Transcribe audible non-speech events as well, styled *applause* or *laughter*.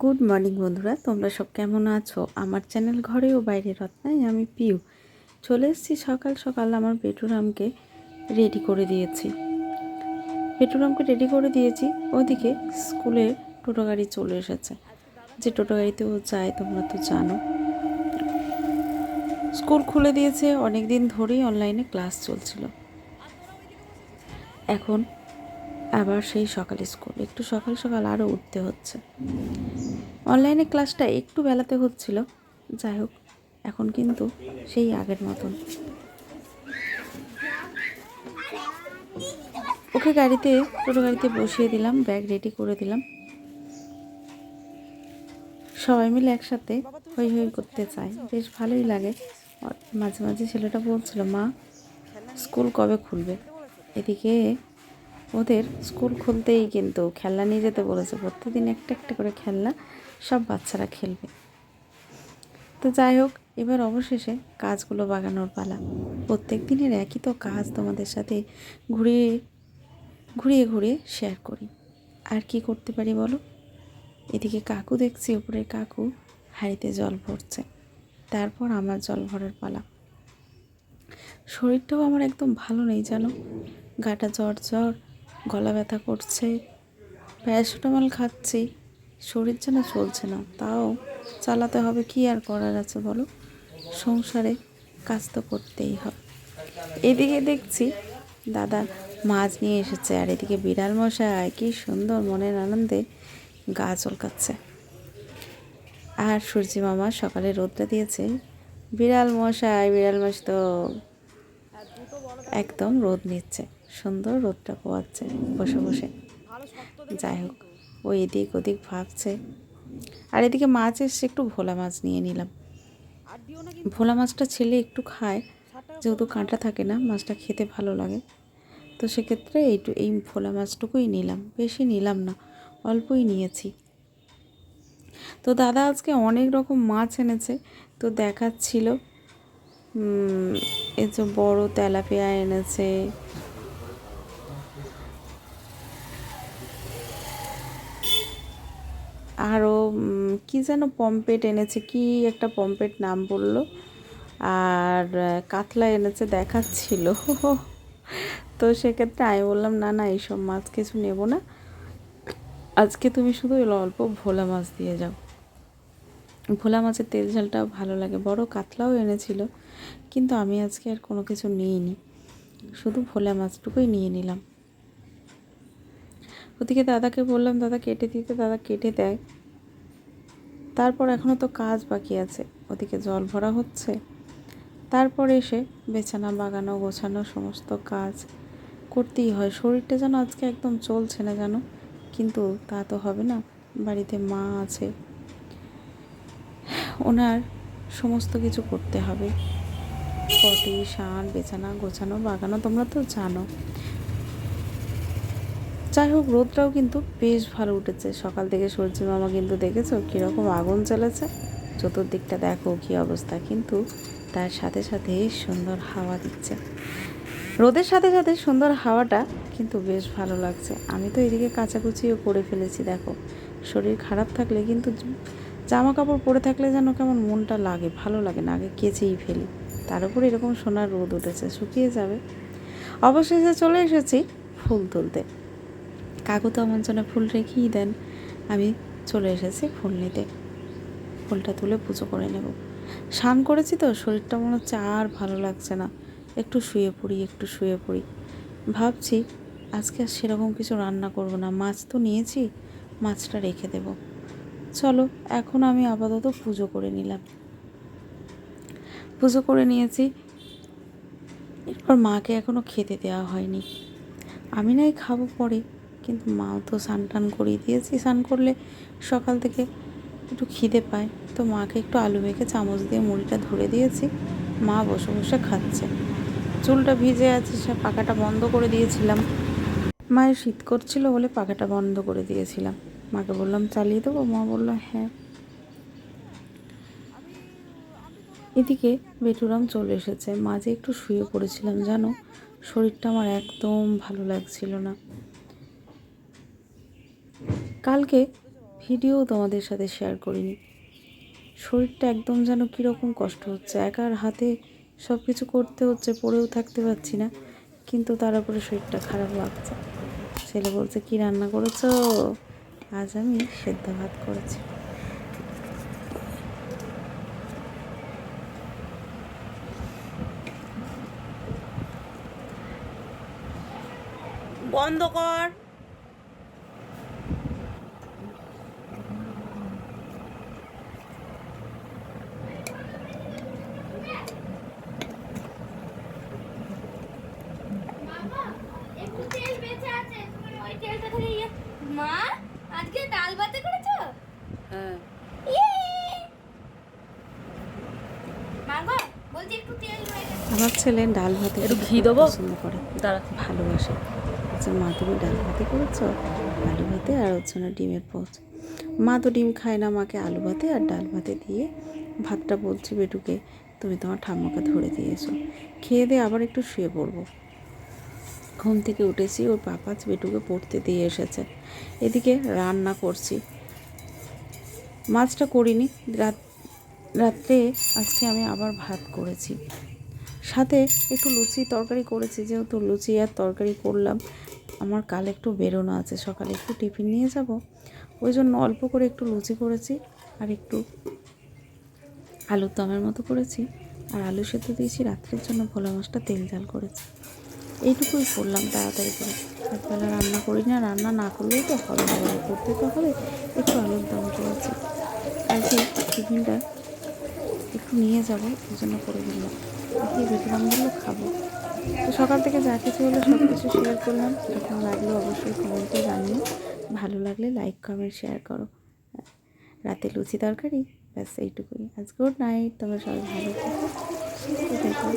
Good morning বন্ধুরা। তোমরা সব কেমন আছো? আমার চ্যানেল ঘরে ও বাইরে রত্নাই আমি পিউ। চলে এসেছি সকাল সকাল আমার পেটুরামকে রেডি করে দিয়েছি। পেটুরামকে রেডি করে দিয়েছি। ওদিকে স্কুলে টোটো গাড়ি চলে এসেছে। যে টোটো গাড়িতে ও যায়, তোমরা তো জানো। স্কুল খুলে দিয়েছে। অনেক দিন ধরেই অনলাইনে ক্লাস চলছিল। এখন আবার সেই সকালে স্কুল। একটু সকাল সকাল আরও উঠতে হচ্ছে। অনলাইনে ক্লাসটা একটু বেলাতে হচ্ছিল। যাই হোক, এখন কিন্তু সেই আগের মতন। ওকে গাড়িতে, টোটো গাড়িতে বসিয়ে দিলাম, ব্যাগ রেডি করে দিলাম। সবাই মিলে একসাথে হই হই করতে চায়। বেশ ভালোই লাগে। মাঝে মাঝে ছেলেটা বলছিল, মা, স্কুল কবে খুলবে? এদিকে ওদের স্কুল খুলতেই কিন্তু খেলনা নিয়ে যেতে বলেছে। প্রত্যেকদিন একটা একটা করে খেলনা সব বাচ্চারা খেলবে। তো যাই হোক, এবার অবশেষে কাজগুলো বাগানোর পালা। প্রত্যেক দিনের একই তো কাজ তোমাদের সাথে ঘুরিয়ে ঘুরিয়ে ঘুরিয়ে শেয়ার করি। আর কি করতে পারি বলো? এদিকে কাকু দেখছি উপরে কাকু হাঁড়িতে জল ভরছে। তারপর আমার জল ভরার পালা। শরীরটাও আমার একদম ভালো নেই জানো? গাটা জ্বর জ্বর গলা ব্যথা করছে, প্যারাসিটামল খাচ্ছি, শরীর যেন চলছে না, তাও চালাতে হবে কি আর করার আছে বলো? সংসারে কাজ তো করতেই হবে এদিকে দেখছি দাদা মাছ নিয়ে এসেছে, আর এদিকে বিড়াল মশাই, কি সুন্দর মনের আনন্দে গা চলকাচ্ছে। আর সূর্যি মামা সকালে রোদটা দিয়েছে, বিড়াল মশাই, বিড়াল মাস তো একদম রোদ নিচ্ছে। সুন্দর রোদটা পোয়াচ্ছে বসে বসে। যাই হোক, ও এদিক ওদিক ভাবছে। আর এদিকে মাছ এসছে, একটু ভোলা মাছ নিয়ে নিলাম। ভোলা মাছটা ছেলে একটু খায়, যেহেতু কাঁটা থাকে না, মাছটা খেতে ভালো লাগে। তো সেক্ষেত্রে এইটু, এই ভোলা মাছটুকুই নিলাম। বেশি নিলাম না, অল্পই নিয়েছি। তো দাদা আজকে অনেক রকম মাছ এনেছে, তো দেখাচ্ছিল। এই যে বড়ো তেলাপিয়া এনেছে আরও কি যেন পম্পেট এনেছে, কি একটা পম্পেট নাম বলল? আর কাতলা এনেছে, দেখাচ্ছিল। *laughs* তো সেক্ষেত্রে আমি বললাম, না না, এইসব মাছ কিছু নেব না। আজকে তুমি শুধু অল্প ভোলা মাছ দিয়ে যাও। ভোলা মাছের তেল ঝালটাও ভালো লাগে, বড় কাতলাও এনেছিল, কিন্তু আমি আজকে আর কোনো কিছু নিইনি। শুধু ভোলা মাছটুকুই নিয়ে নিলাম। ওদিকে দাদাকে বললাম, দাদা, কেটে দিতে, দাদা, কেটে দেয়। তারপর এখনও তো কাজ বাকি আছে, ওদিকে জল ভরা হচ্ছে। তারপর এসে বেছানা বাগানো, গোছানো, সমস্ত কাজ করতেই হয়। শরীরটা যেন আজকে একদম চলছে না জানো? কিন্তু তা তো হবে না, বাড়িতে মা আছে। ওনার সমস্ত কিছু করতে হবে। পটি শান বেছানা, গোছানো, বাগানো, তোমরা তো জানো। যাই হোক, রোদটাও কিন্তু বেশ ভালো উঠেছে। সকাল থেকে সূর্যি মামা কিন্তু দেখেছ কীরকম আগুন চলেছে চতুর্দিকটা দেখো কী অবস্থা, কিন্তু তার সাথে সাথে সুন্দর হাওয়া দিচ্ছে। রোদের সাথে সাথে সুন্দর হাওয়াটা কিন্তু বেশ ভালো লাগছে। আমি তো এদিকে কাচাকুচিও করে ফেলেছি, দেখো। শরীর খারাপ থাকলে কিন্তু জামা কাপড় পরে থাকলে যেন কেমন মনটা লাগে, ভালো লাগে না, আগে কেচেই ফেলি। তার উপর এরকম সোনার রোদ উঠেছে, শুকিয়ে যাবে। অবশেষে চলে এসেছি ফুল তুলতে। কাকু তো আমার জন্য ফুল রেখেই দেন। আমি চলে এসেছি ফুল নিতে। ফুলটা তুলে পুজো করে নেব। স্নান করেছি তো, শরীরটা মনে হচ্ছে আর ভালো লাগছে না। একটু শুয়ে পড়ি, একটু শুয়ে পড়ি। ভাবছি, আজকে আর সেরকম কিছু রান্না করব না। মাছ তো নিয়েছি, মাছটা রেখে দেব। চলো, এখন আমি আপাতত পুজো করে নিলাম। পুজো করে নিয়েছি। এরপর মাকে এখনও খেতে দেওয়া হয়নি। আমি নাই খাব পরে। কিন্তু মাও তো স্নান টান করিয়ে দিয়েছি। স্নান করলে সকাল থেকে একটু খিদে পায়। তো মাকে একটু আলু মেখে চামচ দিয়ে মুড়িটা ধরে দিয়েছি। মা বসে বসে খাচ্ছে। চুলটা ভিজে আছে, সে পাখাটা বন্ধ করে দিয়েছিলাম। মায়ের শীত করছিল বলে পাখাটা বন্ধ করে দিয়েছিলাম। মাকে বললাম, চালিয়ে দেবো? মা বলল হ্যাঁ। এদিকে বেটুরাম চলে এসেছে। মাঝে একটু শুয়ে পড়েছিলাম, জানো? শরীরটা আমার একদম ভালো লাগছিল না। কালকে ভিডিও তোমাদের সাথে শেয়ার করিনি। শরীরটা একদম যেন কীরকম কষ্ট হচ্ছে। একার হাতে সব কিছু করতে হচ্ছে, পড়েও থাকতে পারছি না, কিন্তু তার উপরে শরীরটা খারাপ লাগছে। ছেলে বলছে, কি রান্না করেছ? আজ আমি সেদ্ধ ভাত করেছি। বন্ধ কর একটু তেল বেঁচে আছে তুমি ওই তেলটা থেকে ইয়ে মা আজকে ডাল ভাতে করেছ হ্যাঁ ইয়ে! মা গো বলছি একটু তেল রয়ে গেছে আমার ছেলে ডাল ভাতে একটু ঘি দেবো? পছন্দ করে। দাঁড়া। ভালোবাসে। আচ্ছা মা তুমি ডাল ভাতে করেছ? আলু ভাতে আর হচ্ছে না ডিমের পোচ। মা তো ডিম খায় না মাকে আলু ভাতে আর ডাল ভাতে দিয়ে ভাতটা বলছি বেটুকে তুমি তোমার ঠাম্মাকে ধরে দিয়েছ খেয়ে দিয়ে আবার একটু শুয়ে পড়ব। ঘুম থেকে উঠেছি ওর পাপা বেটুকে পড়তে দিয়ে এসেছে। এদিকে রান্না করছি। মাছটা করিনি রাত রাত্রে আজকে আমি আবার ভাত করেছি। সাথে একটু লুচি তরকারি করেছি, যেহেতু লুচি আর তরকারি করলাম। আমার কাল একটু বেরোনো আছে, সকালে একটু টিফিন নিয়ে যাব। ওই জন্য অল্প করে একটু লুচি করেছি আর একটু আলুর দমের মতো করেছি। আর আলু সেদ্ধ দিয়েছি, রাত্রের জন্য ভোলা মাছটা তেল ঝাল করেছি। এইটুকুই করলাম তাড়াতাড়ি করে। একবেলা রান্না করি না, রান্না না করলেও তো হবে করতে তো হবে। একটু আলুর দম করেছি। আজকে টিফিনটা একটু নিয়ে যাব এই জন্য করে দিলাম। বলল খাব। তো সকাল থেকে যা কিছু হলো সব কিছু শেয়ার করলাম। যখন লাগল অবশ্যই কমেন্টে জানিও। ভালো লাগলে লাইক কমেন্ট শেয়ার করো। রাতে লুচি তরকারি? ব্যাস, এইটুকুই। আজ গুড নাইট তোমরা সবাই ভালো থেকো।